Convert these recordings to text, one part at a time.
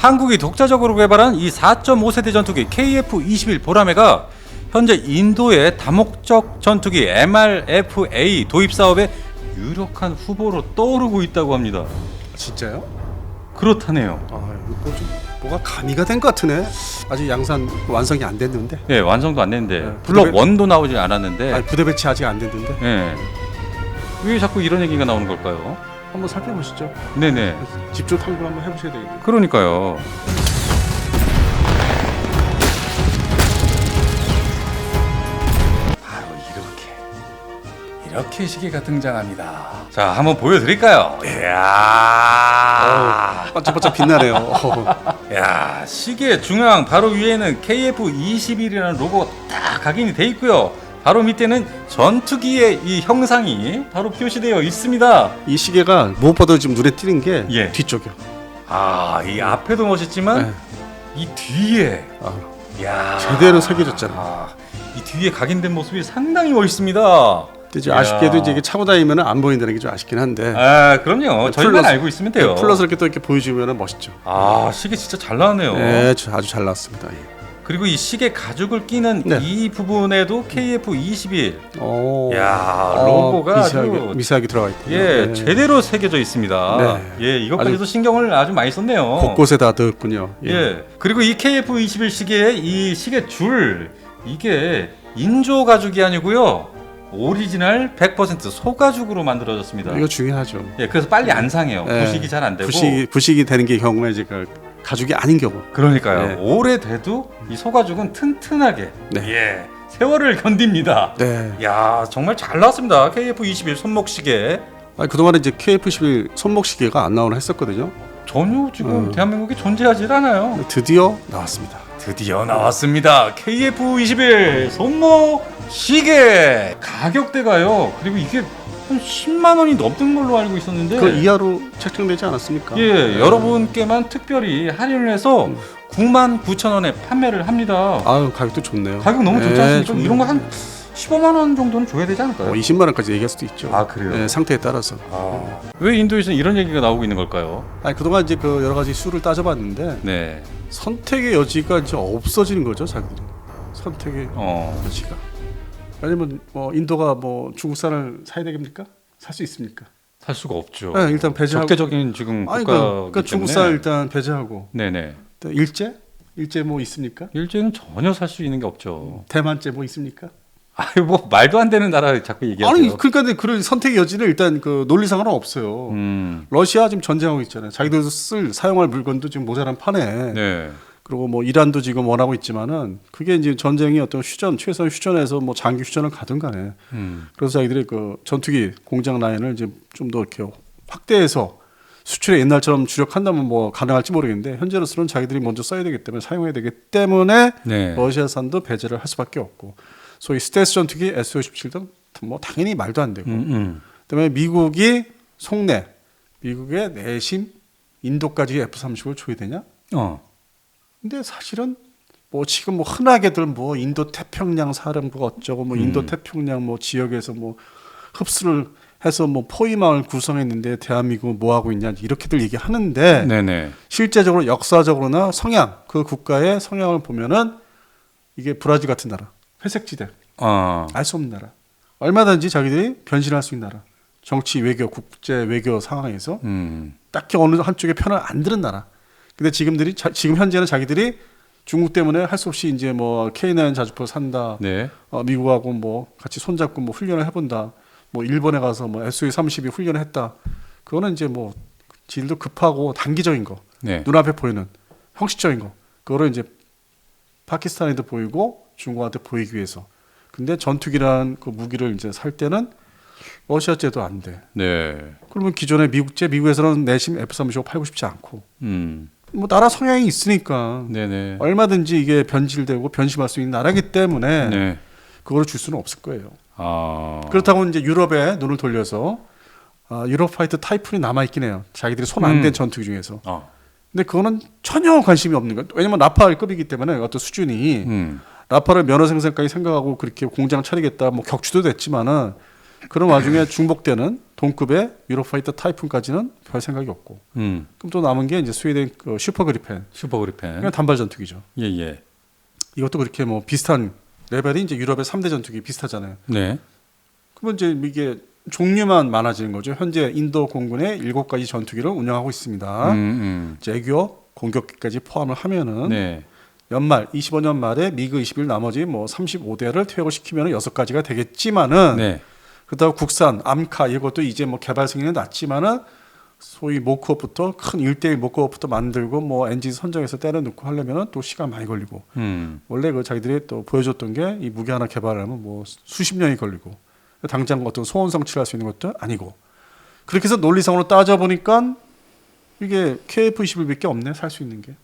한국이 독자적으로 개발한 이 4.5세대 전투기 KF-21 보라매가 현재 인도의 다목적 전투기 MRFA 도입 사업의 유력한 후보로 떠오르고 있다고 합니다. 진짜요? 그렇다네요. 아 이거 좀 뭐가 가미가 된 것 같으네. 아직 양산 완성이 안 됐는데. 예, 완성도 안 됐는데 네, 물론 부담이- 원도 나오지 않았는데 아니 부대 배치 아직 안 됐는데. 예. 왜 자꾸 이런 얘기가 나오는 걸까요? 한번 살펴보시죠. 네네. 집중 탐구를 한번 해보셔야 되겠네요. 그러니까요. 바로 이렇게 이렇게 시계가 등장합니다. 자, 한번 보여드릴까요? 이야, 반짝반짝 빛나네요. 어. 야, 시계 중앙 바로 위에는 KF-21이라는 로고가 딱 각인이 돼 있고요. 바로 밑에는 전투기의 이 형상이 바로 표시되어 있습니다. 이 시계가 무엇보다 지금 눈에 띄는 게 예. 뒤쪽이요. 아, 이 앞에도 멋있지만 네. 이 뒤에 아, 야 제대로 새겨졌잖아. 아, 이 뒤에 각인된 모습이 상당히 멋있습니다. 근데 이제 이야. 아쉽게도 이제 이게 차고 다니면 안 보인다는 게 좀 아쉽긴 한데. 아, 그럼요. 저희만 플러스- 알고 있으면 돼요. 플러스 이렇게 또 이렇게 보여주면 멋있죠. 아, 시계 진짜 잘 나왔네요. 네, 저- 아주 잘 나왔습니다. 예. 그리고 이 시계 가죽을 끼는 네. 이 부분에도 KF21. 오. 야, 어, 로고가 미세하게, 아주 미세하게 들어가 있군요. 예, 네. 제대로 새겨져 있습니다. 네. 예, 이것까지도 신경을 아주 많이 썼네요. 곳곳에 다 넣었군요. 예. 그리고 이 KF21 시계의 이 시계 줄 이게 인조 가죽이 아니고요. 오리지널 100% 소가죽으로 만들어졌습니다. 이거 중요하죠. 예, 그래서 빨리 안 상해요. 예. 부식이 잘 안 되고. 부식이 부식이 되는 게 경우에 그 가죽이 아닌 경우. 그러니까요. 네. 오래돼도 이 소가죽은 튼튼하게 네. 예, 세월을 견딥니다. 네. 야, 정말 잘 나왔습니다. KF21 손목 시계. 아니 그동안에 이제 KF11 손목 시계가 안 나오나 했었거든요. 전혀 지금 음. 대한민국에 존재하지 않아요. 근데 드디어 나왔습니다. 드디어 나왔습니다. KF21 손목 시계 가격대가요. 그리고 이게 한 10만 원이 넘는 걸로 알고 있었는데 그 이하로 책정되지 않았습니까? 예, 네. 여러분께만 특별히 할인을 해서 9만 9천 원에 판매를 합니다. 아유 가격도 좋네요. 가격 너무 좋지 네, 않습니까? 좋네요. 이런 거 한 15만 원 정도는 줘야 되지 않을까요? 어, 20만 원까지 얘기할 수도 있죠. 아, 그래요? 네, 상태에 따라서. 아, 왜 인도에서 이런 얘기가 나오고 있는 걸까요? 아니 그동안 이제 그 여러 가지 수를 따져봤는데 네. 선택의 여지가 이제 없어지는 거죠, 자기들이. 선택의 어. 여지가. 왜냐면 뭐 인도가 뭐 중국산을 사야 되겠습니까? 살 수 있습니까? 살 수가 없죠. 네, 일단 배제하고. 적대적인 지금 아니 국가이기 그러니까, 중국산. 일단 배제하고. 네네. 또 일제? 일제 뭐 있습니까? 일제는 전혀 살 수 있는 게 없죠. 대만제 뭐 있습니까? 아유 뭐 말도 안 되는 나라 자꾸 얘기하세요. 아니 그러니까 그런 선택의 여지는 일단 그 논리상으로는 없어요. 음. 러시아 지금 전쟁하고 있잖아요. 자기들 쓸 사용할 물건도 지금 모자란 판에. 네. 그리고 뭐 이란도 지금 원하고 있지만은 그게 이제 전쟁이 어떤 휴전 최소한 휴전에서 뭐 장기 휴전을 가든 간에 음. 그래서 자기들이 그 전투기 공장 라인을 이제 좀 더 이렇게 확대해서 수출에 옛날처럼 주력한다면 뭐 가능할지 모르겠는데 현재로서는 자기들이 먼저 써야 되기 때문에 사용해야 되기 때문에 네. 러시아산도 배제를 할 수밖에 없고 소위 스텔스 전투기 S-57 등 뭐 당연히 말도 안 되고 음, 음. 그다음에 미국이 속내 미국의 내심 인도까지 F-35를 줘야 되냐? 어. 근데 사실은 뭐 지금 뭐 흔하게들 뭐 인도 태평양 사령부가 어쩌고 뭐 인도 태평양 뭐 지역에서 뭐 흡수를 해서 뭐 포위망을 구성했는데 대한민국은 뭐 하고 있냐 이렇게들 얘기하는데 네네. 실제적으로 역사적으로나 성향 그 국가의 성향을 보면은 이게 브라질 같은 나라 회색지대 어. 알수 없는 나라 얼마든지 자기들이 변신할 수 있는 나라 정치 외교 국제 외교 상황에서 음. 딱히 어느 한쪽에 편을 안 드는 나라. 근데 지금들이 자- 지금 현재는 자기들이 중국 때문에 할 수 없이 이제 뭐 K9 자주포 산다. 네. 어, 미국하고 뭐 같이 손잡고 뭐 훈련을 해본다. 뭐 일본에 가서 뭐 SU-32 훈련을 했다. 그거는 이제 뭐 질도 급하고 단기적인 거, 네. 눈앞에 보이는 형식적인 거. 그거를 이제 파키스탄에도 보이고 중국한테 보이기 위해서. 근데 전투기란 그 무기를 이제 살 때는 러시아제도 안 돼. 네. 그러면 기존의 미국제 미국에서는 내심 F-35 팔고 싶지 않고 음. 뭐 나라 성향이 있으니까 네네. 얼마든지 이게 변질되고 변심할 수 있는 나라기 때문에 네. 그걸 줄 수는 없을 거예요. 아. 그렇다고 이제 유럽에 눈을 돌려서 아, 유럽 파이터 타이푼이 남아 있긴 해요. 자기들이 손안댄 음. 전투기 중에서. 어. 근데 그거는 전혀 관심이 없는 거예요. 왜냐면 라팔급이기 때문에 어떤 수준이 음. 라팔을 면허 생산까지 생각하고 그렇게 공장 차리겠다 뭐 격추도 됐지만은 그런 와중에 중복되는 동급의 유로파이터 타이푼까지는 별 생각이 없고 음. 그럼 또 남은 게 이제 스웨덴 그 슈퍼 그리펜 슈퍼 그리펜. 그냥 단발 전투기죠. 예, 예. 이것도 그렇게 뭐 비슷한 레벨이 이제 유럽의 3대 전투기 비슷하잖아요. 네. 그러면 이제 이게 종류만 많아지는 거죠. 현재 인도 공군에 일곱 가지 전투기를 운영하고 있습니다. 음, 음. 제규어 공격기까지 포함을 하면은 네. 연말 25년 말에 미그 21 나머지 뭐 35대를 퇴역을 시키면 여섯 가지가 되겠지만은 네. 그다음 국산 암카 이것도 이제 뭐 개발 승인은 났지만은 소위 모크업부터 큰 1대1 모크업부터 만들고 뭐 엔진 선정해서 때려 넣고 하려면은 또 시간 많이 걸리고 음. 원래 그 자기들이 또 보여줬던 게 이 무기 하나 개발하면 뭐 수십 년이 걸리고 당장 어떤 소원 성취할 수 있는 것도 아니고 그렇게 해서 논리상으로 따져 보니까 이게 KF21밖에 없네 살 수 있는 게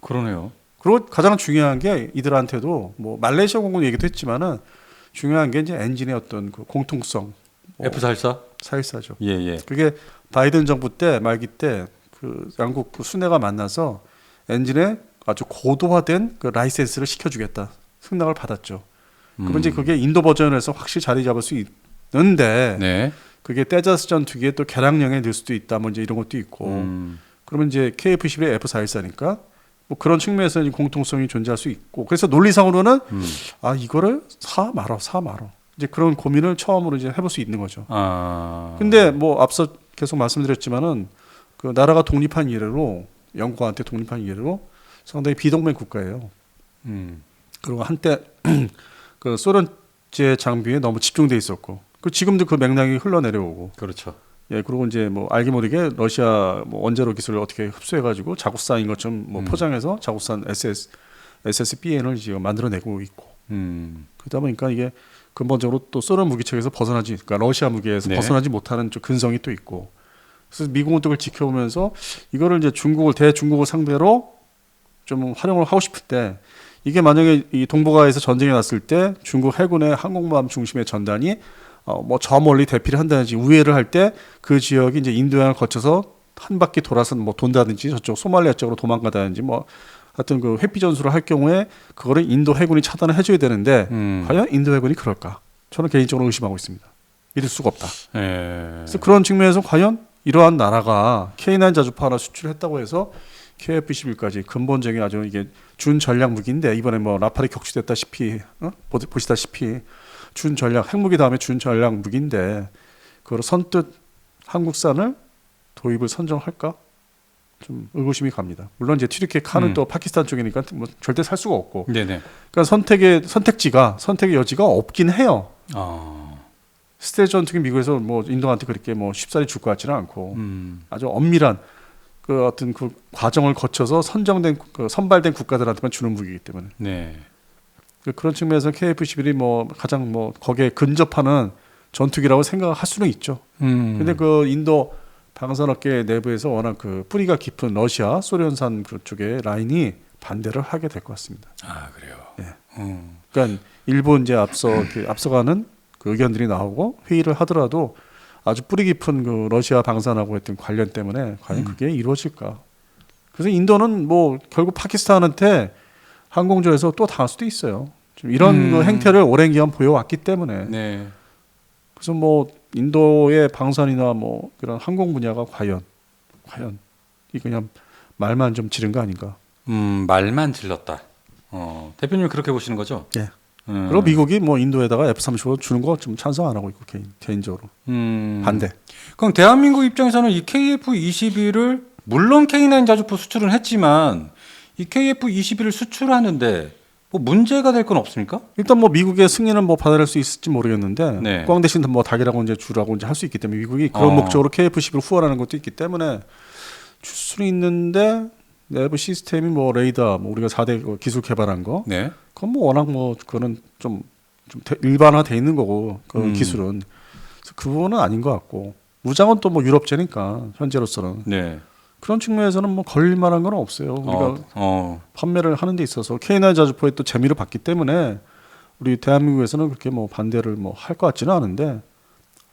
그러네요. 그리고 가장 중요한 게 이들한테도 뭐 말레이시아 공군 얘기도 했지만은 중요한 게 이제 엔진의 어떤 그 공통성 뭐 F44? 사실사죠. 예, 예. 그게 바이든 정부 때 말기 때 그 양국 그 수뇌가 만나서 엔진에 아주 고도화된 그 라이센스를 시켜주겠다 승낙을 받았죠. 그러면 이제 그게 인도 버전에서 확실히 자리 잡을 수 있는데 네. 그게 떼자스 전투기에 또 개량령에 넣을 수도 있다. 뭐 이제 이런 것도 있고 음. 그러면 이제 KF-11의 F414니까 뭐 그런 측면에서는 공통성이 존재할 수 있고 그래서 논리상으로는 음. 아 이거를 사 말어 사 말어 이제 그런 고민을 처음으로 이제 해볼 수 있는 거죠. 아. 근데 뭐 앞서 계속 말씀드렸지만은 그 나라가 독립한 이래로 영국한테 독립한 이래로 상당히 비동맹 국가예요. 음. 그리고 한때 그 소련제 장비에 너무 집중돼 있었고 그 지금도 그 맥락이 흘러내려오고 그렇죠. 예 그리고 이제 뭐 알게 모르게 러시아 뭐 원자로 기술을 어떻게 흡수해가지고 자국산인 것좀 뭐 음. 포장해서 자국산 SS SSBN을 지금 만들어내고 있고 음. 그러다 보니까 이게 근본적으로 또 소련 무기체에서 벗어나지 그러니까 러시아 무기에서 네. 벗어나지 못하는 좀 근성이 또 있고 그래서 미국은 그걸 지켜보면서 이거를 이제 중국을 대중국을 상대로 좀 활용을 하고 싶을 때 이게 만약에 이 동북아에서 전쟁이 났을 때 중국 해군의 항공모함 중심의 전단이 어 뭐 저 멀리 대피를 한다든지 우회를 할 때 그 지역이 이제 인도양을 거쳐서 한 바퀴 돌아서 뭐 돈다든지 저쪽 소말리아 쪽으로 도망가다든지 뭐 하여튼 그 회피 전술을 할 경우에 그거를 인도 해군이 차단을 해줘야 되는데 음. 과연 인도 해군이 그럴까? 저는 개인적으로 의심하고 있습니다. 이럴 수가 없다. 예. 그래서 그런 측면에서 과연 이러한 나라가 K9 자주파 하나 수출했다고 해서 KF-21까지 근본적인 아주 이게 준 전략 무기인데 이번에 뭐 라팔이 격추됐다시피 어? 보- 보시다시피 준 전략 핵무기 다음에 준 전략 무기인데 그걸 선뜻 한국산을 도입을 선정할까? 좀 의구심이 갑니다. 물론 이제 튀르키예 칸은 음. 또 파키스탄 쪽이니까 뭐 절대 살 수가 없고 네네. 그러니까 선택의 선택지가 선택의 여지가 없긴 해요. 아. 스텔 전투기 미국에서 뭐 인도한테 그렇게 뭐 쉽사리 줄 것 같지는 않고 음. 아주 엄밀한 그 어떤 그 과정을 거쳐서 선정된 그 선발된 국가들한테만 주는 무기이기 때문에 네. 그 그런 측면에서 KF-11이 뭐 가장 뭐 거기에 근접하는 전투기라고 생각할 수는 있죠. 음. 근데 그 인도 방산업계 내부에서 워낙 그 뿌리가 깊은 러시아, 소련산 그쪽의 라인이 반대를 하게 될 것 같습니다. 아 그래요. 예. 음. 그러니까 일본 이제 앞서 그 앞서가는 그 의견들이 나오고 회의를 하더라도 아주 뿌리 깊은 그 러시아 방산하고 했던 관련 때문에 과연 음. 그게 이루어질까? 그래서 인도는 뭐 결국 파키스탄한테 항공조에서 또 당할 수도 있어요. 좀 이런 음. 그 행태를 오랜 기간 보여왔기 때문에 네. 그래서 뭐 인도의 방산이나 뭐 그런 항공 분야가 과연 과연 이 그냥 말만 좀 지른 거 아닌가? 음 말만 질렀다. 어 대표님 그렇게 보시는 거죠? 예. 음. 그리고 미국이 뭐 인도에다가 F-35 주는 거 좀 찬성 안 하고 있고 개인, 개인적으로 음. 반대. 그럼 대한민국 입장에서는 이 KF-21을 물론 K9 자주포 수출은 했지만 이 KF-21을 수출하는데 뭐 문제가 될 건 없습니까? 일단 뭐 미국의 승인은 뭐 받아낼 수 있을지 모르겠는데 네. 꽝 대신 뭐 닭이라고 이제 주라고 이제 할 수 있기 때문에 미국이 그런 어. 목적으로 KF-11을 후원하는 것도 있기 때문에 줄 수는 있는데 내부 시스템이 뭐 레이더 뭐 우리가 4대 기술 개발한 거 네. 그건 뭐 워낙 뭐 그거는 좀, 좀 대- 일반화돼 있는 거고 그 음. 기술은 그 부분은 아닌 것 같고 무장은 또 뭐 유럽제니까 현재로서는 네. 그런 측면에서는 뭐 걸릴 만한 건 없어요. 우리가 어, 어. 판매를 하는 데 있어서 K9 자주포에 또 재미를 받기 때문에 우리 대한민국에서는 그렇게 뭐 반대를 뭐 할 것 같지는 않은데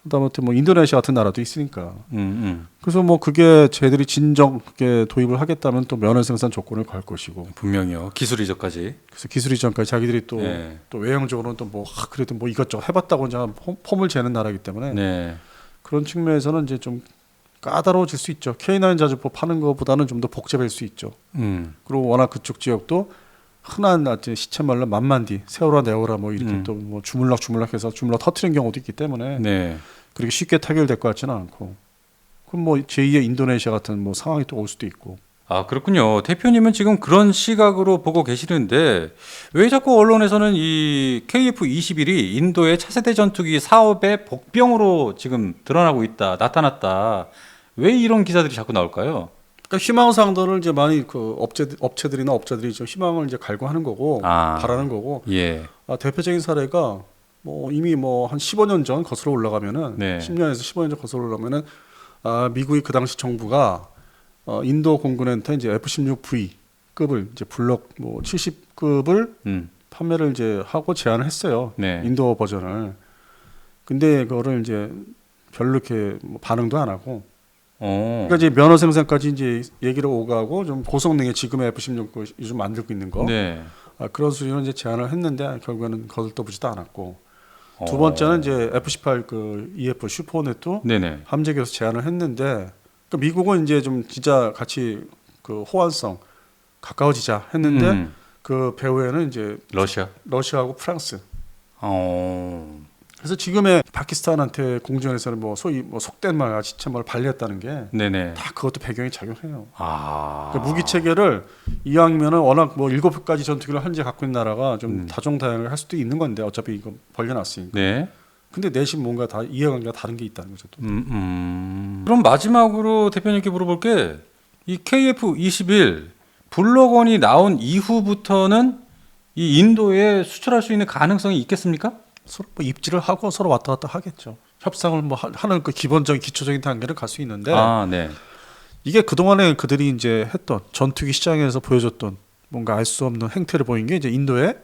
그다음에 뭐 인도네시아 같은 나라도 있으니까 음, 음. 그래서 뭐 그게 쟤들이 진정 그게 도입을 하겠다면 또 면허 생산 조건을 걸 것이고 분명히요. 기술 이전까지. 그래서 기술 이전까지 자기들이 또또 네. 외형적으로는 또뭐 그래도 뭐 이것저것 해봤다고 이제 폼- 폼을 재는 나라이기 때문에 네. 그런 측면에서는 이제 좀 까다로워질 수 있죠. K9 자주포 파는 것보다는 좀 더 복잡할 수 있죠. 음. 그리고 워낙 그쪽 지역도 흔한 아주 시체 말로 만만디 세워라 내워라 뭐 이렇게 음. 또뭐 주물럭 주물럭해서 주물럭 터트리는 경우도 있기 때문에 네. 그렇게 쉽게 타결될 것 같지는 않고 그럼 뭐 제2의 인도네시아 같은 뭐 상황이 또 올 수도 있고 아 그렇군요. 대표님은 지금 그런 시각으로 보고 계시는데 왜 자꾸 언론에서는 이 KF-21이 인도의 차세대 전투기 사업의 복병으로 지금 드러나고 있다, 나타났다. 왜 이런 기사들이 자꾸 나올까요? 그러니까 희망 상도를 이제 많이 그 업체 업체들이나 업자들이 좀 희망을 이제 갈구하는 거고 아. 바라는 거고 예. 아, 대표적인 사례가 뭐 이미 뭐 한 15년 전 거슬러 올라가면은 네. 10년에서 15년 전 거슬러 올라가면은 아, 미국이 그 당시 정부가 어, 인도 공군한테 이제 F-16V 급을 이제 블록 뭐 70급을 음. 판매를 이제 하고 제안을 했어요. 네. 인도 버전을. 근데 그거를 이제 별로 이렇게 뭐 반응도 안 하고 어. 그러니까 이제 면허 생산까지 이제 얘기를 오가고 좀 고성능의 지금의 F-16 요즘 만들고 있는 거 네. 아, 그런 수준으로 이제 제안을 했는데 결국에는 거들떠보지도 않았고 두 어. 번째는 이제 F-18 그 EF 슈퍼넷도. 함재기에서 제안을 했는데 그 미국은 이제 좀 진짜 같이 그 호환성 가까워지자 했는데 음. 그 배후에는 이제 러시아. 러시아하고 프랑스 어. 그래서 지금의 파키스탄한테 공전에서는 뭐 소위 뭐 속된 말 진짜 말 발렸다는 게다 네네. 그것도 배경이 작용해요. 아. 그 무기 체계를 이왕이면은 워낙 뭐 일곱 가지 전투기를 현재 갖고 있는 나라가 좀 음. 다종다양을 할 수도 있는 건데 어차피 이거 벌려놨으니까. 네. 근데 내심 뭔가 다 이해관계가 다른 게 있다는 거죠. 또. 음, 음. 그럼 마지막으로 대표님께 물어볼 게 이 KF-21 블록원이 나온 이후부터는 이 인도에 수출할 수 있는 가능성이 있겠습니까? 서로 뭐 입지를 하고 서로 왔다 갔다 하겠죠. 협상을 뭐 하- 하는 그 기본적인 기초적인 단계를 갈 수 있는데 아, 네. 이게 그 동안에 그들이 이제 했던 전투기 시장에서 보여줬던 뭔가 알 수 없는 행태를 보인 게 이제 인도의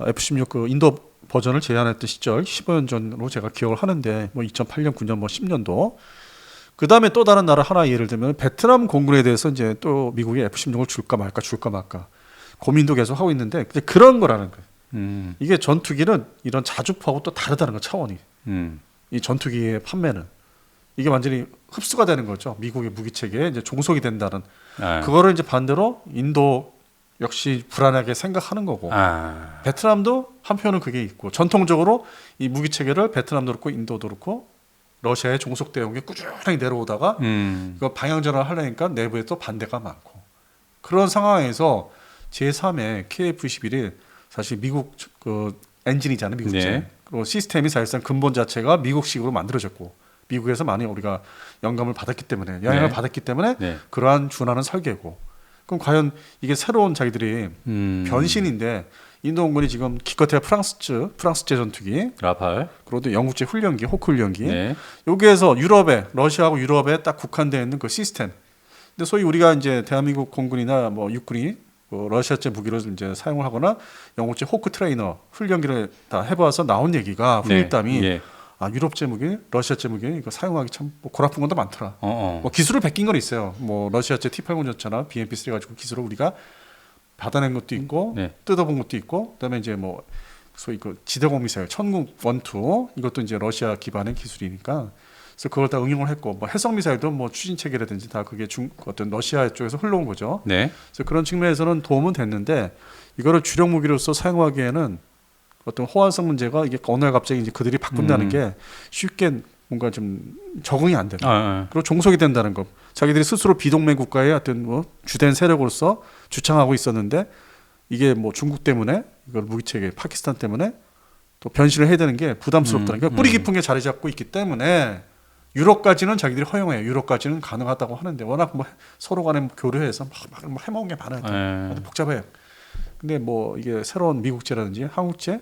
F16 그 인도 버전을 제안했던 시절 15년 전으로 제가 기억을 하는데 뭐 2008년 9년 뭐 10년도 그 다음에 또 다른 나라 하나 예를 들면 베트남 공군에 대해서 이제 또 미국이 F16을 줄까 말까 줄까 말까 고민도 계속 하고 있는데 그런 거라는 거예요. 음. 이게 전투기는 이런 자주포하고 또 다르다는 거 차원이. 음. 이 전투기의 판매는 이게 완전히 흡수가 되는 거죠. 미국의 무기 체계에 이제 종속이 된다는 아. 그거를 이제 반대로 인도 역시 불안하게 생각하는 거고 아. 베트남도 한편은 그게 있고 전통적으로 이 무기 체계를 베트남도 그렇고 인도도 그렇고 러시아에 종속되어 온 게 꾸준히 내려오다가 음. 이거 방향 전환을 하려니까 내부에 또 반대가 많고 그런 상황에서 제3의 KF-21이 사실 미국 그 엔진이잖아요 미국제 네. 그리고 시스템이 사실상 근본 자체가 미국식으로 만들어졌고 미국에서 많이 우리가 영감을 받았기 때문에 영향을 네. 받았기 때문에 네. 그러한 준하는 설계고 그럼 과연 이게 새로운 자기들이 음. 변신인데 인도 공군이 지금 기껏해야 프랑스제 프랑스제 전투기 라팔. 그리고 또 영국제 훈련기 호크 훈련기 네. 여기에서 유럽에 러시아하고 유럽에 딱 국한되어 있는 그 시스템. 근데 소위 우리가 이제 대한민국 공군이나 뭐 육군이 뭐 러시아제 무기를 이제 사용을 하거나 영국제 호크 트레이너 훈련기를 다 해봐서 나온 얘기가 훈육담이 예. 아 유럽제 무기, 러시아제 무기 이거 사용하기 참 뭐 골아픈 것도 많더라. 어, 어. 뭐 기술을 베낀 건 있어요. 뭐 러시아제 T80 전차나 BMP3 가지고 기술을 우리가 받아낸 것도 있고 네. 뜯어본 것도 있고 그다음에 이제 뭐 소위 그 지대공 미사일 천국 원투 이것도 이제 러시아 기반의 기술이니까 그래서 그걸 다 응용을 했고 뭐 해성 미사일도 뭐 추진 체계라든지 다 그게 중 어떤 러시아 쪽에서 흘러온 거죠. 네. 그래서 그런 측면에서는 도움은 됐는데 이거를 주력 무기로서 사용하기에는 어떤 호환성 문제가 이게 어느 날 갑자기 이제 그들이 바꾼다는 음. 게 쉽게 뭔가 좀 적응이 안 되는. 아, 아. 그리고 종속이 된다는 것. 자기들이 스스로 비동맹 국가의 어떤 뭐 주된 세력으로서 주창하고 있었는데 이게 뭐 중국 때문에 이걸 무기 체계 파키스탄 때문에 또 변신을 해야 되는 게 부담스럽다는 게 음, 뿌리 음. 깊은 게 자리 잡고 있기 때문에 유럽까지는 자기들이 허용해요. 유럽까지는 가능하다고 하는데 워낙 뭐 서로 간에 뭐 교류해서 막, 막, 막 해먹은 게 많아요. 예. 아주 복잡해요. 근데 뭐 이게 새로운 미국제라든지 한국제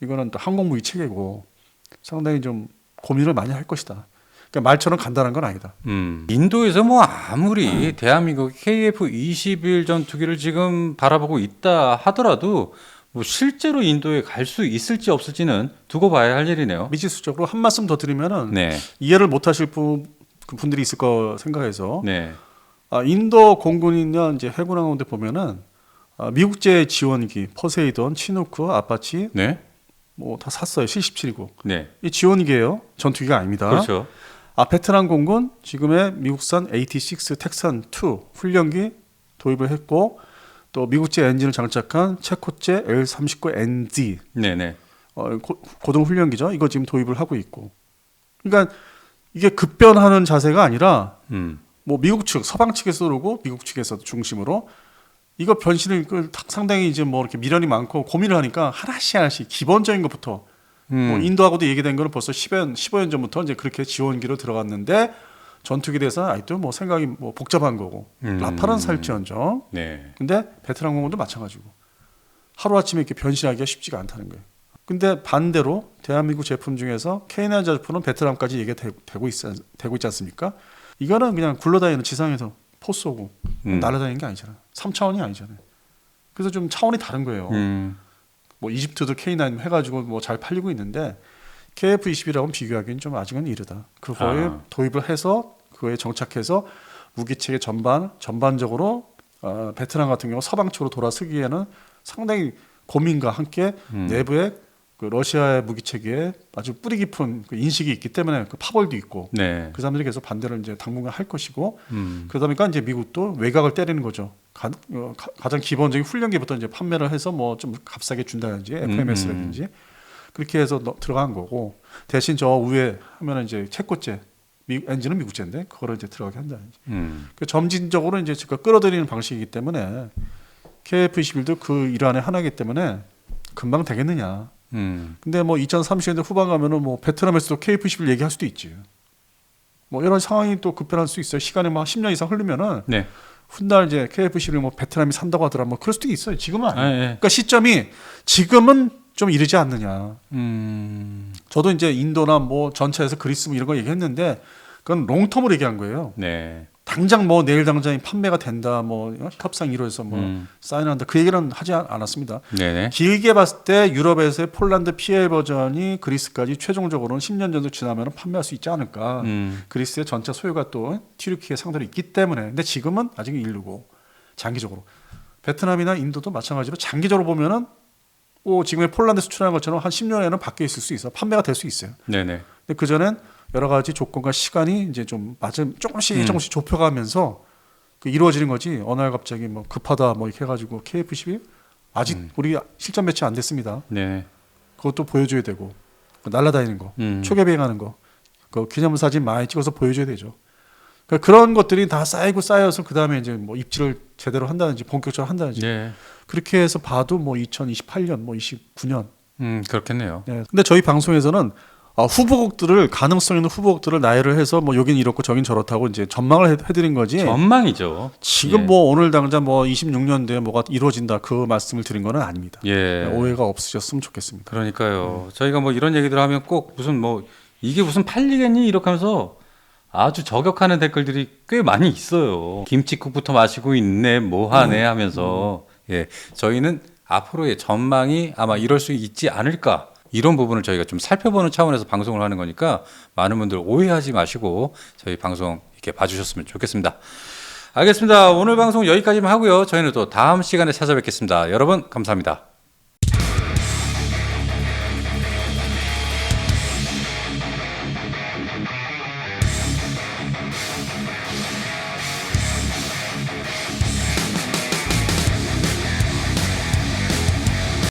이거는 또 항공무기 체계고 상당히 좀 고민을 많이 할 것이다. 그러니까 말처럼 간단한 건 아니다. 음. 인도에서 뭐 아무리 대한민국 KF-21 전투기를 지금 바라보고 있다 하더라도 뭐 실제로 인도에 갈 수 있을지 없을지는 두고 봐야 할 일이네요. 미지수적으로 한 말씀 더 드리면은 네. 이해를 못하실 분, 그 분들이 있을 거 생각해서 네. 아, 인도 공군이나 이제 해군항 가운데 보면은 아, 미국제 지원기 포세이돈, 치누크, 아파치 네. 뭐다 샀어요. 77이고 네. 이 지원기예요. 전투기가 아닙니다. 그렇죠. 아 베트남 공군 지금의 미국산 AT6 텍산 2 훈련기 도입을 했고 또 미국제 엔진을 장착한 체코제 L39ND 네네. 어, 고, 고등 훈련기죠. 이거 지금 도입을 하고 있고. 그러니까 이게 급변하는 자세가 아니라 음. 뭐 미국 측, 서방 측에서 그러고 미국 측에서도 중심으로 이거 변신을 그 상당히 이제 뭐 이렇게 미련이 많고 고민을 하니까 하나씩 하나씩 기본적인 것부터 음. 뭐 인도하고도 얘기된 거는 벌써 10여, 15년 전부터 이제 그렇게 지원기로 들어갔는데 전투기 대해서는 아직도 뭐 생각이 뭐 복잡한 거고 음. 라팔은 살지언정 네. 근데 베트남 공군도 마찬가지고 하루 아침에 이렇게 변신하기가 쉽지가 않다는 거예요. 근데 반대로 대한민국 제품 중에서 K9 제품은 베트남까지 얘기가 되- 되고 있, 되고 있지 않습니까? 이거는 그냥 굴러다니는 지상에서 포 쏘고 음. 날아다니는 게 아니잖아요. 3차원이 아니잖아요. 그래서 좀 차원이 다른 거예요. 음. 뭐 이집트도 K9 해가지고 뭐 잘 팔리고 있는데 KF-21하고는 비교하기는 좀 아직은 이르다. 그거에 아. 도입을 해서 그거에 정착해서 무기 체계 전반 전반적으로 어, 베트남 같은 경우 서방 쪽으로 돌아서기에는 상당히 고민과 함께 음. 내부에 그 러시아의 무기 체계에 아주 뿌리 깊은 그 인식이 있기 때문에 그 파벌도 있고 네. 그 사람들이 계속 반대를 이제 당분간 할 것이고 음. 그러다 보니까 이제 미국도 외곽을 때리는 거죠. 가, 어, 가, 장 기본적인 훈련기부터 이제 판매를 해서 뭐 좀 값싸게 준다든지 FMS라든지 그렇게 해서 넣- 들어간 거고 대신 저 위에 하면은 이제 채권제 미, 엔진은 미국제인데 그거를 이제 들어가게 한다든지 음. 그 점진적으로 이제 제가 끌어들이는 방식이기 때문에 KF21도 그 일환의 하나이기 때문에 금방 되겠느냐. 음. 근데 뭐 2030년대 후반 가면은 뭐 베트남에서도 KF21 얘기할 수도 있지. 뭐 여러 상황이 또 급변할 수 있어요. 시간이 막 10년 이상 흐르면은 네. 훗날 이제 KF11 뭐 베트남이 산다고 하더라 뭐 그럴 수도 있어요. 지금은 아니에요. 아, 예. 그러니까 시점이 지금은 좀 이르지 않느냐. 음. 저도 이제 인도나 뭐 전체에서 그리스 뭐 이런 거 얘기했는데 그건 롱텀으로 얘기한 거예요. 네. 당장 뭐 내일 당장 판매가 된다 뭐 협상 이루어서 뭐 음. 사인한다 그 얘기는 하지 않- 않았습니다. 네네. 길게 봤을 때 유럽에서의 폴란드 PL 버전이 그리스까지 최종적으로는 10년 정도 지나면 판매할 수 있지 않을까. 음. 그리스의 전체 소유가 또 튀르키에 상대로 있기 때문에 근데 지금은 아직 이르고 장기적으로 베트남이나 인도도 마찬가지로 장기적으로 보면은 뭐 지금의 폴란드 수출하는 것처럼 한 10년에는 바뀌어 있을 수 있어 판매가 될 수 있어요. 네네. 근데 그 전엔 여러 가지 조건과 시간이 이제 좀 맞음 조금씩 음. 조금씩 좁혀가면서 그 이루어지는 거지 어느 날 갑자기 뭐 급하다 뭐 이렇게 해가지고 KF11 아직 음. 우리 실전 배치 안 됐습니다. 네. 그것도 보여줘야 되고 그 날아다니는 거 음. 초계 비행하는 거, 그 기념 사진 많이 찍어서 보여줘야 되죠. 그러니까 그런 것들이 다 쌓이고 쌓여서 그 다음에 이제 뭐 입지를 제대로 한다든지 본격적으로 한다든지 네. 그렇게 해서 봐도 뭐 2028년, 뭐 29년. 음, 그렇겠네요. 네. 근데 저희 방송에서는 아, 후보곡들을 가능성 있는 후보곡들을 나열을 해서 뭐 여긴 이렇고 저긴 저렇다고 이제 전망을 해, 해드린 거지. 전망이죠. 지금 예. 뭐 오늘 당장 뭐 26년도에 뭐가 이루어진다 그 말씀을 드린 거는 아닙니다. 예. 네, 오해가 없으셨으면 좋겠습니다. 그러니까요. 저희가 뭐 이런 얘기들 하면 꼭 무슨 뭐 이게 무슨 팔리겠니 이렇게 하면서 아주 저격하는 댓글들이 꽤 많이 있어요. 김치국부터 마시고 있네, 뭐 하네 하면서 예, 저희는 앞으로의 전망이 아마 이럴 수 있지 않을까 이런 부분을 저희가 좀 살펴보는 차원에서 방송을 하는 거니까 많은 분들 오해하지 마시고 저희 방송 이렇게 봐주셨으면 좋겠습니다. 알겠습니다. 오늘 방송 여기까지만 하고요. 저희는 또 다음 시간에 찾아뵙겠습니다. 여러분 감사합니다.